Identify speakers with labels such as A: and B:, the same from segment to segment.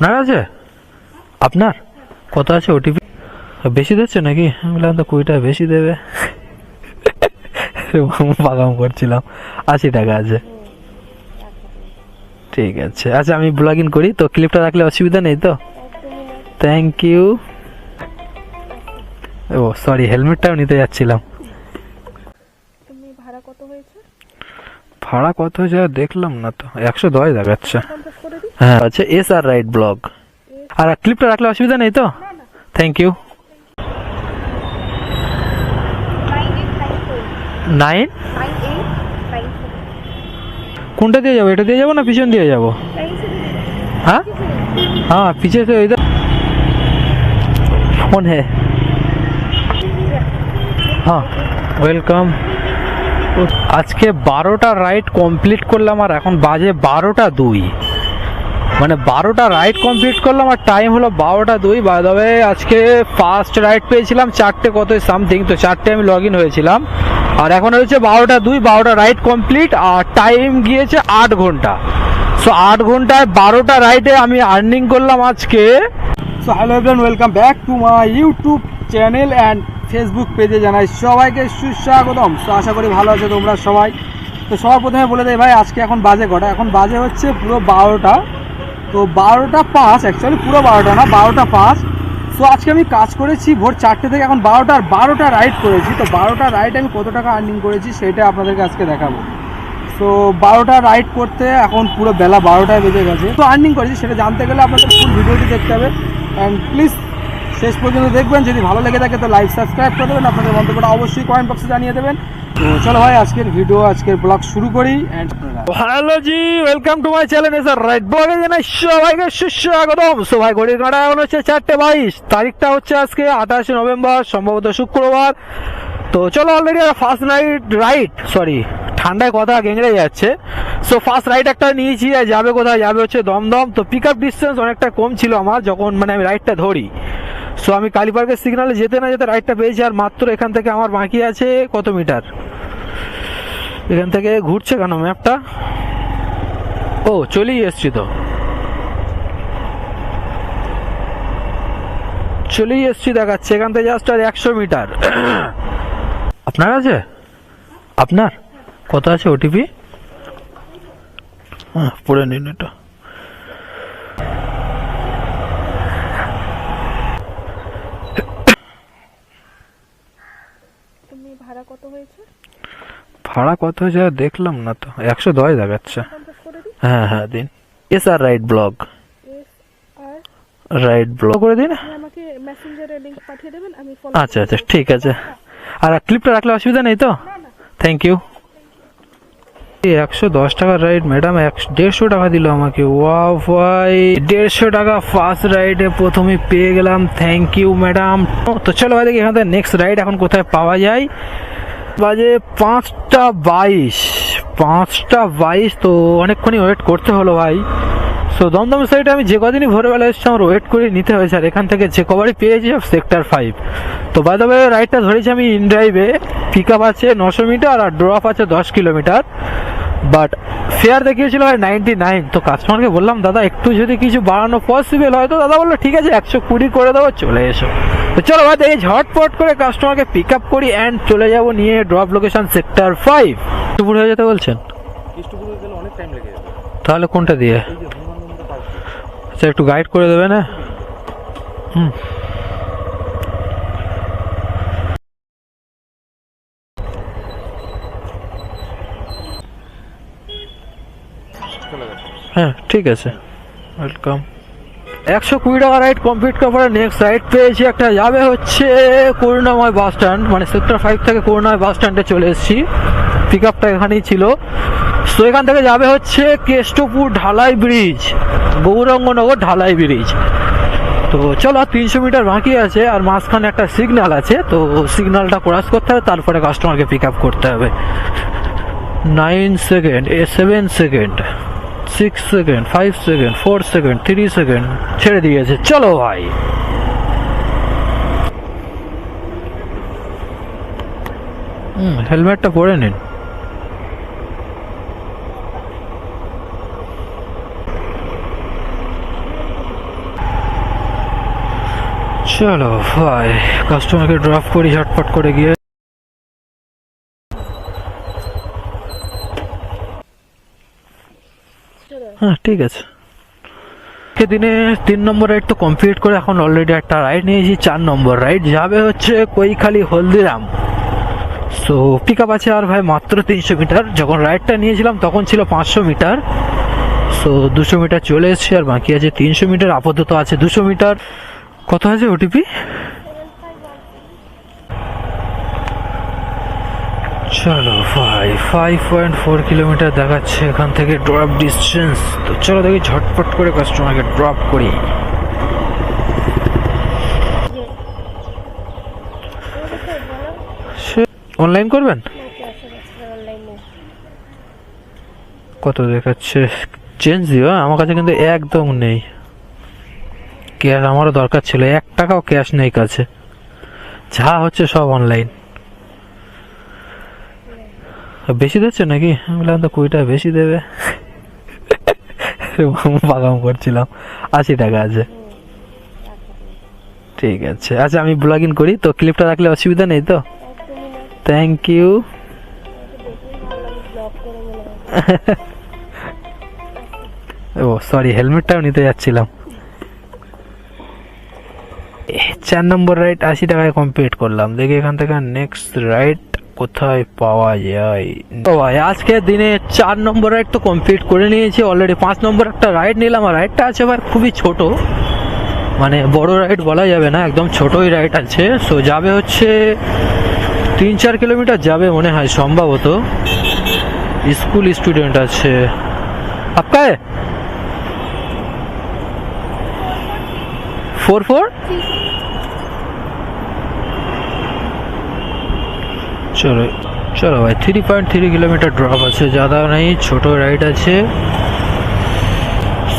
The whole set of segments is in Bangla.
A: আপনার আছে? আপনার? কত আছে ওটিপি বেশি দিচ্ছে নাকি? আমি বললাম তো কুড়ি টাকা বেশি দেবে। পাগাম করছিলাম। আশি টাকা আছে। ঠিক আছে। আচ্ছা আমি ব্লগ ইন করি। তো ক্লিপটা রাখলে অসুবিধা নেই তো? থ্যাংক ইউ ও সরি হেলমেটটাও নিতে যাচ্ছিলাম।
B: তুমি ভাড়া কত হয়েছে?
A: ভাড়া কত যা দেখলাম না তো। একশো দশ দেখাচ্ছে। হ্যাঁ আচ্ছা এস আর রাইট ব্লগ। আর ক্লিপটা রাখলে অসুবিধা নেই তো? থ্যাংক ইউ নাইন কোনটা দিয়ে যাব? এটা দিয়ে যাব না পিছন দিয়ে যাব? হ্যাঁ? হ্যাঁ পিছে সে ওইটা ফোন হ্যাঁ হ্যাঁ ওয়েলকাম আজকে বারোটা রাইড কমপ্লিট করলাম আর এখন বাজে বারোটা দুই। মানে বারোটা রাইড কমপ্লিট করলাম আর টাইম হলো বারোটা দুই। বা তবে আজকে ফার্স্ট রাইড পেয়েছিলাম চারটে কত সামথিং তো চারটে আমি লগ ইন হয়েছিলাম। আর এখন হয়েছে বারোটা দুই, বারোটা রাইড কমপ্লিট আর টাইম গিয়েছে আট ঘণ্টা। সো আট ঘন্টায় বারোটা রাইডে আমি আর্নিং করলাম আজকে।
C: So hello everyone welcome back to my YouTube channel and Facebook পেজে জানাই সবাইকে সুস্বাগতম। তো আশা করি ভালো আছে তোমরা সবাই। তো সবার প্রথমে বলে দেয় ভাই, আজকে এখন বাজে কটা? এখন বাজে হচ্ছে পুরো বারোটা। তো বারোটা পাঁচ অ্যাকচুয়ালি পুরো বারোটা না, বারোটা পাঁচ। তো আজকে আমি কাজ করেছি ভোর চারটে থেকে, এখন বারোটার বারোটা রাইড করেছি। তো বারোটা রাইড আমি কত টাকা আর্নিং করেছি সেটা আপনাদেরকে আজকে দেখাবো। তো বারোটা রাইড করতে এখন পুরো বেলা বারোটায় বেজে গেছে। তো আর্নিং করেছি, সেটা জানতে গেলে আপনাদের ফুল ভিডিওটি দেখতে হবে। অ্যান্ড প্লিজ শেষ পর্যন্ত দেখবেন। যদি ভালো লেগে থাকে, তো লাইক সাবস্ক্রাইব করে দেবেন। আপনাদের মন্তব্যটা অবশ্যই কমেন্ট বক্সে জানিয়ে দেবেন। তো চলো ভাই, আজকের ভিডিও আজকের ব্লগ শুরু করি and
A: hello ji welcome to my channel sir ride ব্লগে জানাই সবাইকে সুস্বাগতম ভাই ঘড়ির কাঁটা এখন হচ্ছে চারটে বাইশ, তারিখটা হচ্ছে আজকে আঠাশে নভেম্বর, সম্ভবত শুক্রবার। তো চলো already first night ride sorry ঠান্ডায় কথা গেংড়ে যাচ্ছে। সো ফার্স্ট রাইড একটা নিয়েছি, আর যাবে কোথায়? যাবে হচ্ছে দমদম। তো পিক আপ ডিস্টেন্স অনেকটা কম ছিল আমার, যখন মানে আমি রাইডটা ধরি। সো আমি কালীপার্কের সিগনালে যেতে না যেতে রাইডটা পেয়েছি, আর মাত্র এখান থেকে আমার বাকি আছে কত মিটার এখান থেকে ঘুরছে কেন ম্যাপটা? ও চলেই এসছি তো। চলেই এসছি দেখাচ্ছে এখান থেকে জাস্ট আর একশো মিটার। আপনার আছে? আপনার? কত আছে ওটিপি হ্যাঁ পড়ে নিন এটা।
B: তুমি ভাড়া কত হয়েছে?
A: ভাড়া কত হয়েছে দেখলাম না তো, একশো দশ দেখাচ্ছে। হ্যাঁ হ্যাঁ দিন। S R
B: ride vlog.
A: Ride vlog করে দিন। আচ্ছা আচ্ছা ঠিক আছে। আর ক্লিপটা রাখলে অসুবিধা নেই তো? থ্যাংক ইউ একশো দশ টাকার রাইড ম্যাডাম দেড়শো টাকা দিল আমাকে। ওয়া ভাই, দেড়শো টাকা ফার্স্ট রাইডে প্রথমে পেয়ে গেলাম। থ্যাংক ইউ ম্যাডাম তো চলো ভাই, দেখি এখান থেকে নেক্সট রাইড এখন কোথায় পাওয়া যায়। বাজে পাঁচটা বাইশ। পাঁচটা বাইশ তো অনেকক্ষণই ওয়েট করতে হলো ভাই। সো দমদম সাইডে আমি যে কদিনই ভোরবেলা এসেছি, আমার ওয়েট করে নিতে হয়েছে। আর এখান থেকে যে কবারই পেয়েছি সব সেক্টর ফাইভ তো বাই দ্য রাইডটা ধরেছি আমি ইন ড্রাইভে পিক আপ আছে নশো মিটার আর ড্রপ আছে দশ কিলোমিটার বাট ফেয়ার দেখিয়েছিল হয় নাইনটি নাইন তো কাস্টমারকে বললাম, দাদা, একটু যদি কিছু বাড়ানো পসিবল হয় তো? দাদা বলল, ঠিক আছে, একশো কুড়ি করে দেবো, চলে এসো। তো চলো ভাই দেখি ঝটপট করে কাস্টমারকে পিক আপ করি অ্যান্ড চলে যাব নিয়ে ড্রপ লোকেশন সেক্টর ফাইভ দুপুর হয়ে যেতে বলছেন?
C: অনেক টাইম লেগে যাবে।
A: তাহলে কোনটা দিয়ে? আচ্ছা একটু গাইড করে দেবে না? হুম। হ্যাঁ ঠিক আছে। ওয়েলকাম একশো কুড়ি টাকা রাইড কমপ্লিট করার পরে নেক্সট রাইড পেয়েছি একটা যাবে হচ্ছে করুণাময় বাস স্ট্যান্ড মানে সেক্টর ফাইভ থেকে করুণাময় বাস স্ট্যান্ডে চলে এসেছি। পিক আপটা এখানেই ছিল। তো এখান থেকে যাবে হচ্ছে কেষ্টপুর ঢালাই ব্রিজ গৌরঙ্গনগর ঢালাই ব্রিজ তো চলো, আর তিনশো মিটার বাকি আছে, আর মাঝখানে একটা সিগনাল আছে, তো সিগনালটা ক্রস করতে হবে, তারপরে কাস্টমারকে পিক আপ করতে হবে। নাইন সেকেন্ড এ seven second six second five second four second three second ছেড়ে দিয়েছে। চলো ভাই। হুম হেলমেটটা পরে নিন। চলো ভাই কাস্টমারকে ড্রপ করি ঝটপট করে গিয়ে। হ্যাঁ ঠিক আছে। দিনে তিন নম্বর রাইড তো কমপ্লিট করে এখন অলরেডি একটা রাইড নিয়েছি, চার নম্বর রাইড যাবে হচ্ছে Kaikhali Haldiram. So pick up আছে আর ভাই মাত্র তিনশো মিটার। যখন রাইডটা নিয়েছিলাম, তখন ছিল পাঁচশো মিটার। সো দুশো মিটার চলে এসেছে আর বাকি আছে তিনশো মিটার। আপাতত আছে দুশো মিটার। কত আছে ওটিপি চলো ভাই ফাইভ পয়েন্ট ফোর কিলোমিটার দেখাচ্ছে এখান থেকে ড্রপ ডিস্টেন্স তো চলো দেখি ঝটপট করে কাস্টমারকে ড্রপ করি। অনলাইন করবেন? কত দেখাচ্ছে? চেঞ্জ দিও হ্যাঁ? আমার কাছে কিন্তু একদম নেই। ক্যাশ আমারও দরকার ছিল, এক টাকাও ক্যাশ নেই কাছে। যা হচ্ছে সব অনলাইন বেশি দিচ্ছে নাকি? বললাম, তো কুড়িটা বেশি দেবে? বাগাম করছিলাম। আশি টাকা আছে। ঠিক আছে। আচ্ছা আমি ব্লগ ইন করি। তো ক্লিপটা রাখলে অসুবিধা নেই তো? থ্যাংক ইউ ও সরি হেলমেটটাও নিতে যাচ্ছিলাম। চার নম্বর রাইড আশি টাকায় কমপ্লিট করলাম। দেখি এখান থেকে নেক্সট রাইড কোথায় পাওয়া যায়? তো ভাই আজকের দিনে চার নম্বর রাইড তো কমপ্লিট করে নিয়েছি অলরেডি পাঁচ নম্বর একটা রাইড নিলাম, আর রাইডটা আছে ভাই খুবই ছোট। মানে বড় রাইড বলা যাবে না, একদম ছোটই রাইড আছে। সো যাবে হচ্ছে তিন চার কিলোমিটার যাবে মনে হয় সম্ভবত। স্কুল স্টুডেন্ট আছে। আপকায় ফোর ফোর চলো চলো ভাই three point three kilometre drop আছে ज़्यादा নেই ছোট রাইড আছে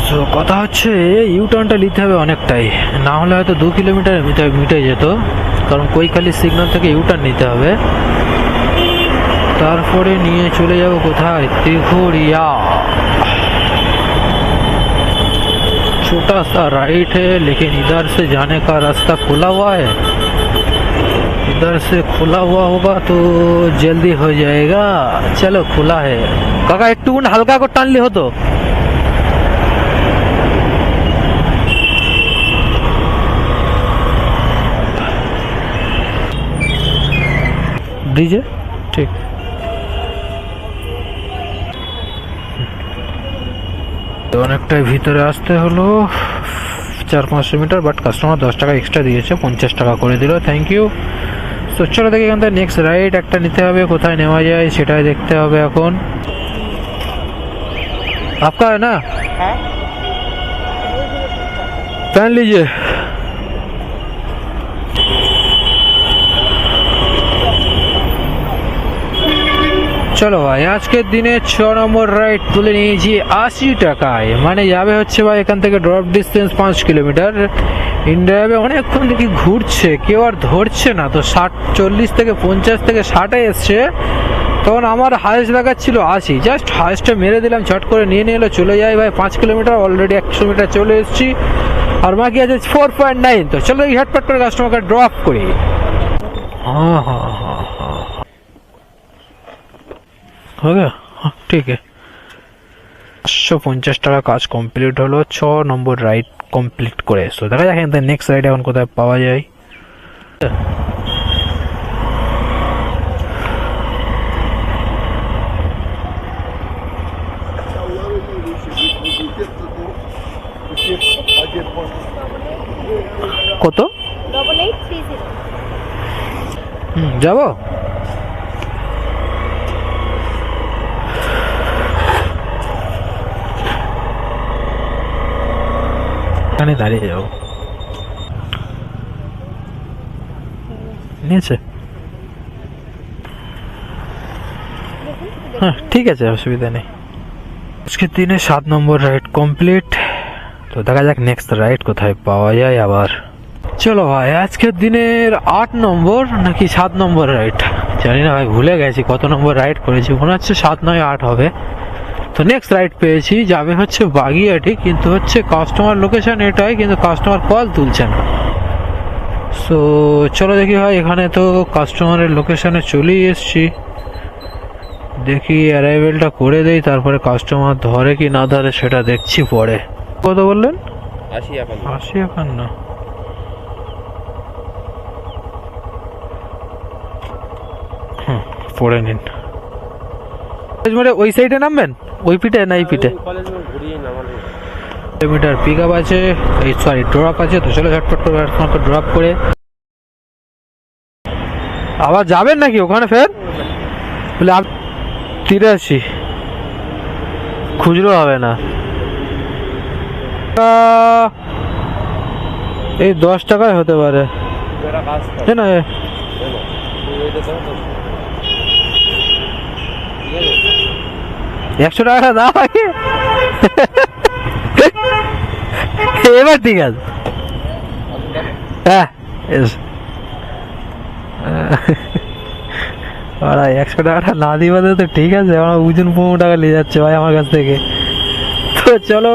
A: তো কথা হচ্ছে ইউ টার্নটা নিতে হবে অনেকটাই না হলে হয়তো দু কিলোমিটার মিটে মিটে যেত কারণ কৈখালি সিগন্যাল থেকে ইউ টার্ন নিতে হবে তারপরে নিয়ে চলে যাব কোথায় त्रिपुरिया छोटा सा राइट है लेकिन इधर से जाने का रास्ता खुला हुआ है इधर से खुला हुआ होगा तो जल्दी हो जाएगा चलो खुला है काका एक टून हल्का को टान ली हो तो डीजे ठीक তো অনেকটাই ভিতরে আসতে হলো চার পাঁচশো মিটার বাট কাস্টমার দশ টাকা এক্সট্রা দিয়েছে পঞ্চাশ টাকা করে দিল থ্যাংক ইউ তো চলো দেখি এখান থেকে নেক্সট রাইড একটা নিতে হবে কোথায় নেওয়া যায় সেটাই দেখতে হবে এখন आपका है ना पहन लीजिए চলো ভাই আজকের দিনে ছ নম্বর রাইড তুলে নিয়েছি আশি টাকায় মানে যাবে হচ্ছে ভাই এখান থেকে ড্রপ ডিস্টেন্স পাঁচ কিলোমিটার ইন্ডিয়াবে অনেকক্ষণ দেখি ঘুরছে, কেউ আর ধরছে না। তো ষাট, চল্লিশ থেকে পঞ্চাশ থেকে ষাটে এসছে। তখন আমার হায়েস্ট দেখাচ্ছিল আসি জাস্ট হায়েস্টে মেরে দিলাম চট করে নিয়ে নিয়ে এলো, চলে যাই ভাই। পাঁচ কিলোমিটার অলরেডি একশো মিটার চলে এসেছি। আর বাকি আছে ফোর পয়েন্ট নাইন তো চলো এই হটপট করে কাস্টমারকে ড্রপ করি। হ্যাঁ হ্যাঁ হ্যাঁ হ্যাঁ ঠিক আছে। পাঁচশো পঞ্চাশ টাকা কাজ কমপ্লিট হলো ছ নম্বর রাইড কমপ্লিট করে। এসো দেখা যাক এখান নেক্সট রাইড এখন কোথায় পাওয়া যায়। কত? যাব? এখানে দাঁড়িয়ে যাব নিয়েছে? হ্যাঁ ঠিক আছে, অসুবিধা নেই। আজকের দিনে সাত নম্বর রাইড কমপ্লিট তো দেখা যাক নেক্সট রাইড কোথায় পাওয়া যায় আবার। চলো ভাই, আজকের দিনের আট নম্বর নাকি সাত নম্বর রাইড জানি না ভাই, ভুলে গেছি কত নম্বর রাইড করেছি। মনে হচ্ছে সাত নয়, আট হবে। তো নেক্সট রাইড পেয়েছি যাবে হচ্ছে বাগিয়াটি কিন্তু হচ্ছে কাস্টমার লোকেশন এটাই কিন্তু কাস্টমার কল তুলছে না সো চলো দেখি ভাই এখানে তো কাস্টমারের লোকেশনে চলেই এসছি। দেখি অ্যারাইভেলটা করে দেই তারপরে কাস্টমার ধরে কি না ধরে সেটা দেখছি পরে। কত বললেন?
D: আশি এখন
A: আশি না হুম, পড়ে নিন। ওই সাইডে নামবেন? ওই পিঠে না এই পিঠে? কিলোমিটার পিক আপ আছে এই সরি ড্রপ আছে তো চলো ঝটপট করে তোমাকে ড্রপ করে। আবার যাবেন নাকি ওখানে ফের? বলে আপ- তিরাশি খুচরো হবে না। এই দশ টাকায় হতে পারে। না একশো টাকাটা দাও আগে এবার ঠিক আছে। হ্যাঁ। ওরা একশো টাকাটা না দিবা তো ঠিক আছে, আমার ওজন পনেরো টাকা নিয়ে যাচ্ছে ভাই আমার কাছ থেকে। তো চলো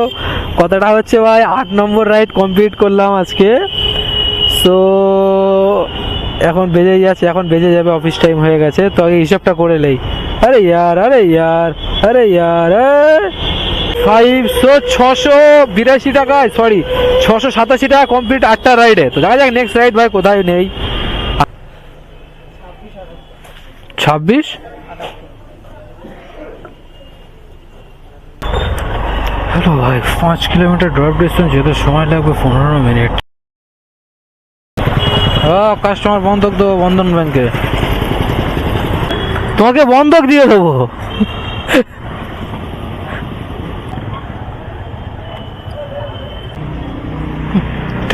A: কতটা হচ্ছে ভাই, আট নম্বর রাইড কমপ্লিট করলাম আজকে। সো এখন বেজে যাচ্ছে, এখন বেজে যাবে অফিস টাইম হয়ে গেছে, তো আগে হিসাবটা করে নেই। আরে, ইয়ার আরে, ইয়ার। আরে ইয়ার ফাইভশো ছশো বিরাশি টাকায় সরি ছশো সাতাশি টাকা কমপ্লিট আটটা রাইডে তো দেখা যাক নেক্সট রাইড ভাই কোথায় নেই। ছাব্বিশ? হ্যালো ভাই, পাঁচ কিলোমিটার ড্রপ ডিস্টেন্স যেতে সময় লাগবে পনেরো মিনিট। কাস্টমার বন্ধক দেবো বন্ধন ব্যাংকে তোমাকে বন্ধক দিয়ে দেবো।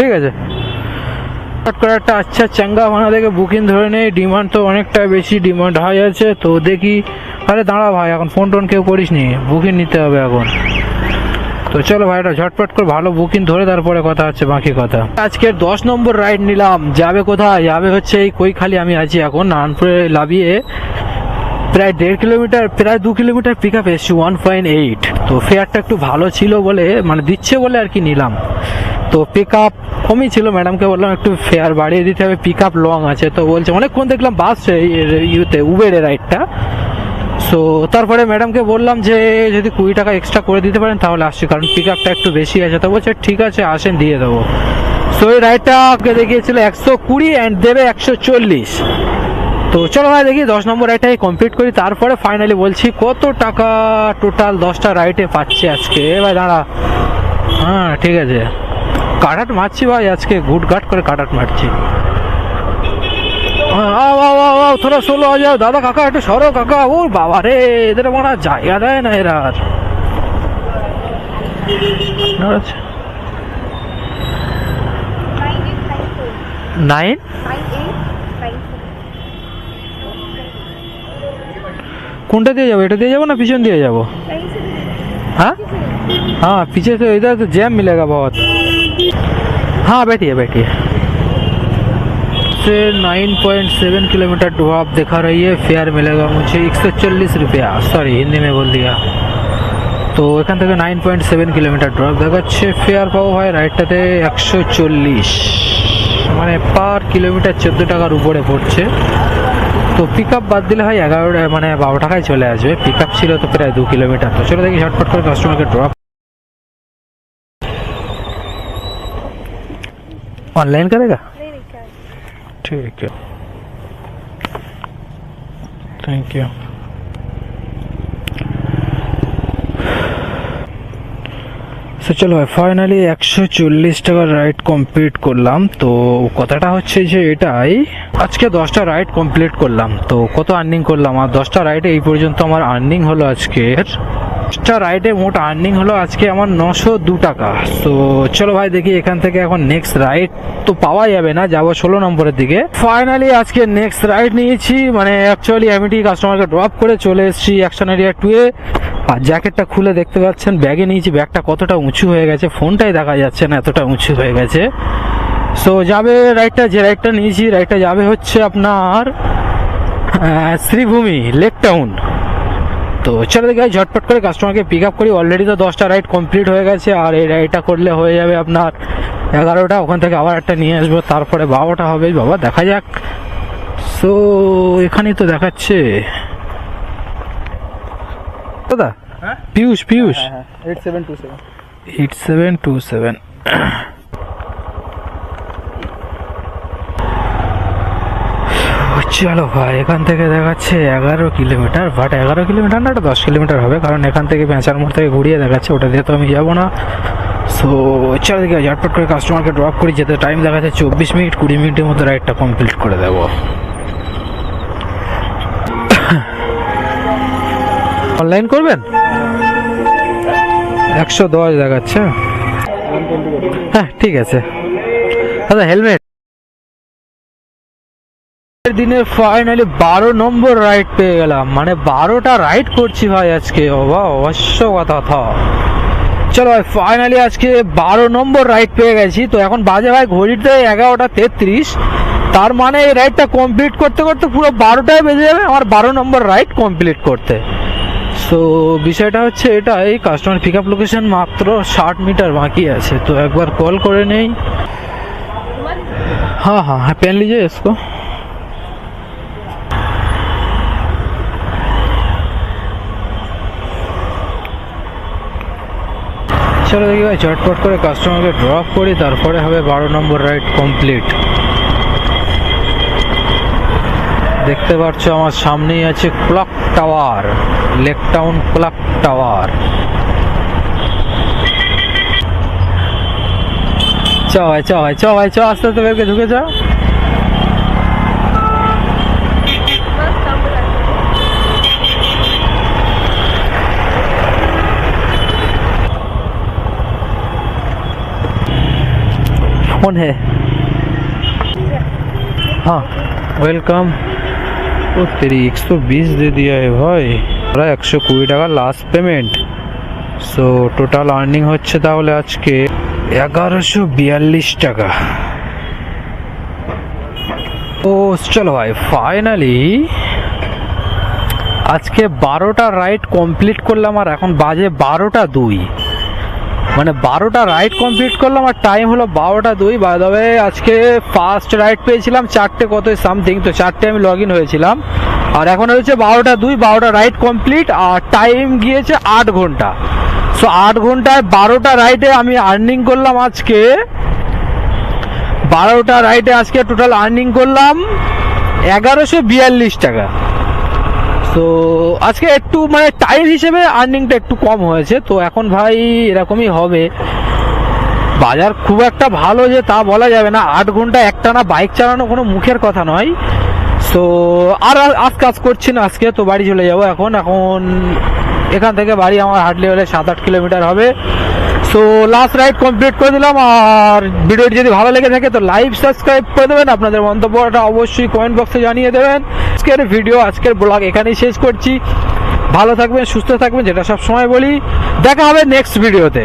A: ঠিক আছে। হঠাৎ করে একটা আচ্ছা চাঙ্গা ভাড়া দেখে বুকিং ধরে নেই। ডিমান্ড তো অনেকটা বেশি ডিমান্ড হাই আছে। তো দেখি, আরে দাঁড়া ভাই, এখন ফোন টোন কেউ করিস নি বুকিং নিতে হবে এখন। তো চলো ভাইটা ঝটপট করে ভালো বুকিং ধরে তারপরে কথা হচ্ছে, বাকি কথা। আজকের দশ নম্বর রাইড নিলাম। যাবে কোথায়? যাবে হচ্ছে এই কৈখালি, আমি আছি এখন নানপুরে লাভিয়ে প্রায় দেড় কিলোমিটার, প্রায় দু কিলোমিটার পিক আপ এসছি ওয়ান পয়েন্ট এইট তো ফেয়ারটা একটু ভালো ছিল বলে মানে দিচ্ছে বলে আর কি নিলাম। তো পিক আপ কমই ছিল ম্যাডামকে বললাম, একটু ফেয়ার বাড়িয়ে দিতে হবে পিক আপ লং আছে। তো বলছে, অনেকক্ষণ দেখলাম বাস ইউতে উবেরে রাইডটা সো তারপরে ম্যাডামকে বললাম যে, যদি কুড়ি টাকা এক্সট্রা করে দিতে পারেন, তাহলে আসছি, কারণ পিক আপটা একটু বেশি আছে। তো বলছে, ঠিক আছে, আসেন, দিয়ে দেবো। সো এই রাইডটা ওকে দেখিয়েছিল একশো কুড়ি অ্যান্ড দেবে একশো চল্লিশ। তো চলো ভাই, দেখি, দশ নম্বর রাইডটাই কমপ্লিট করি। তারপরে ফাইনালি বলছি, কত টাকা টোটাল দশটা রাইডে পাচ্ছে আজকে? এ ভাই, দাঁড়া। হ্যাঁ ঠিক আছে। কাটাট মারছি ভাই আজকে গুড গাট করে কাটাট মারছি হ্যাঁ, আও আও আও আও থোড়া সোলো আ যাও দাদা কাকা একটু সরো কাকা ও বাবা রে এদের মারা জায়গা দেয় না এরা আর আচ্ছা
B: Nine eight nine four.
A: Nine
B: Nine eight nine four.
A: কোনটা দিয়ে যাবো এটা দিয়ে যাবো না পিছন দিয়ে যাবো
B: Kहीं से भी दे
A: हाँ हाँ पीछे से इधर तो जैम मिलेगा बहुत हाँ बैठिए बैठिए से 9.7 किलोमीटर ड्रॉप दिखा रही है फेयर मिलेगा मुझे एक सौ चल्लिस रुपया सॉरी हिंदी में बोल दिया তো এখান থেকে nine point seven kilometre drop দেখাচ্ছে ফেয়ার পাবো ভাই রাইডটাতে একশো চল্লিশ মানে পার কিলোমিটার চোদ্দো টাকার উপরে পড়ছে তো পিক আপ বাদ দিলে হয় এগারো মানে বারো টাকায় চলে আসবে পিক আপ ছিল তো প্রায় দু কিলোমিটার তো চলো দেখি ঝটপট করে কাস্টমারকে ড্রপ ऑनलाइन करेगा
B: नहीं नहीं क्या
A: ठीक है थैंक यू সো চলো ফাইনালি একশো চল্লিশ টাকার রাইড কমপ্লিট করলাম তো কথাটা হচ্ছে যে এটাই আজকে দশটা রাইড কমপ্লিট করলাম তো কত আর্নিং করলাম আর দশটা রাইডে এই পর্যন্ত আমার আর্নিং হলো আজকের দশটা রাইডে মোট আর্নিং হলো আজকে আমার নশো দু টাকা। তো চলো ভাই দেখি এখান থেকে এখন নেক্সট রাইড তো পাওয়া যাবে না, যাব ষোলো নম্বরের দিকে। ফাইনালি আজকে নেক্সট রাইড নিয়েছি মানে অ্যাকচুয়ালি আমি কাস্টমারকে ড্রপ করে চলে এসেছি অ্যাকশন এরিয়া টুয়ে আর জ্যাকেটটা খুলে দেখতে পাচ্ছেন ব্যাগে নিয়েছি ব্যাগটা কতটা উঁচু হয়ে গেছে ফোনটাই দেখা যাচ্ছে না এতটা উঁচু হয়ে গেছে। সো যাবে রাইডটা যে রাইডটা নিয়েছি রাইডটা যাবে হচ্ছে আপনার শ্রীভূমি লেক টাউন তো চলো দেখি ঝটপট করে কাস্টমারকে পিক আপ করি। অলরেডি তো দশটা রাইড কমপ্লিট হয়ে গেছে আর এই রাইডটা করলে হয়ে যাবে আপনার এগারোটা। ওখান থেকে আবার একটা নিয়ে আসব তারপরে বারোটা হবে বাবা দেখা যাক। সো এখানেই তো দেখাচ্ছে। দাদা
C: হ্যাঁ?
A: পিয়ুষ
C: হ্যাঁ eight seven two seven
A: eight seven two seven চলো ভাই, এখান থেকে দেখাচ্ছে এগারো কিলোমিটার বাট এগারো কিলোমিটার না, ওটা দশ কিলোমিটার হবে, কারণ এখান থেকে পেঁচার মোড় থেকে ঘুরিয়ে দেখাচ্ছে, ওটা দিয়ে তো আমি যাব না। সো চলো দেখি ঝটপট করে কাস্টমারকে ড্রপ করি, যেতে টাইম দেখাচ্ছে চব্বিশ মিনিট, কুড়ি মিনিটের মধ্যে রাইডটা কমপ্লিট করে দেবো। অনলাইন করবেন? একশো দশ দেখাচ্ছে? হ্যাঁ ঠিক আছে। দাদা হেলমেট আজকের দিনে ফাইনালি বারো নম্বর রাইড পেয়ে গেলাম। মানে বারোটা রাইড করছি ভাই আজকে। বাবা অবশ্য কথা থা। চলো ভাই ফাইনালি আজকে বারো নম্বর রাইড পেয়ে গেছি। তো এখন বাজে ভাই, ঘড়িতে এগারোটা তেত্রিশ। তার মানে এই রাইডটা কমপ্লিট করতে করতে পুরো বারোটায় বেজে যাবে আমার বারো নম্বর রাইড কমপ্লিট করতে। সো বিষয়টা হচ্ছে এটা এই কাস্টমার পিক আপ লোকেশন মাত্র ষাট মিটার বাকি আছে। তো একবার কল করে নেই। হ্যাঁ হ্যাঁ হ্যাঁ প্যান লিজে এসকো। চলো দেখি ভাই, চটপট করে কাস্টমারকে ড্রপ করি, তারপরে হবে বারো নম্বর রাইড কমপ্লিট দেখতে পাচ্ছ আমার সামনেই আছে clock tower Lake Town clock tower চ ভাই চ ভাই চ ভাই চ আস্তে আস্তে, বেরকে, ঢুকে যাও। कौन है हाँ वेलकम ओ तेरी 120 दे दिया है ভাই ওরা একশো কুড়ি টাকা last payment so total earning হচ্ছে তাহলে আজকে এগারোশো বিয়াল্লিশ টাকা ও চলো ভাই ফাইনালি আজকে বারোটা রাইড কমপ্লিট করলাম আর এখন বাজে বারোটা দুই মানে বারোটা রাইড কমপ্লিট করলাম আর টাইম হলো বারোটা দুই। বাই তবে আজকে ফার্স্ট রাইড পেয়েছিলাম চারটে কত সামথিং তো চারটে আমি লগ ইন হয়েছিলাম। আর এখন হয়েছে বারোটা দুই, বারোটা রাইড কমপ্লিট আর টাইম গিয়েছে আট ঘণ্টা। সো আট ঘন্টায় বারোটা রাইডে আমি আর্নিং করলাম আজকে। বারোটা রাইডে আজকে টোটাল আর্নিং করলাম এগারোশো বিয়াল্লিশ টাকা। তো আজকে একটু মানে টাইম হিসেবে আর্নিংটা একটু কম হয়েছে, তো এখন ভাই এরকমই হবে। বাজার খুব একটা ভালো যে তা বলা যাবে না, আট ঘণ্টা একটানা বাইক চালানো কোনো মুখের কথা নয়। তো আর আজ কাজ করছি না আজকে, তো বাড়ি চলে যাব এখন। এখন এখান থেকে বাড়ি আমার হাঁটলে হলে সাত আট কিলোমিটার হবে। সো লাস্ট রাইড কমপ্লিট করে দিলাম। আর ভিডিওটি যদি ভালো লেগে থাকে, তো লাইভ সাবস্ক্রাইব করে দেবেন। আপনাদের মন্তব্যটা অবশ্যই কমেন্ট বক্সে জানিয়ে দেবেন। আজকের ভিডিও আজকের ব্লগ এখানেই শেষ করছি। ভালো থাকবেন, সুস্থ থাকবেন, যেটা সব সময় বলি। দেখা হবে নেক্সট ভিডিওতে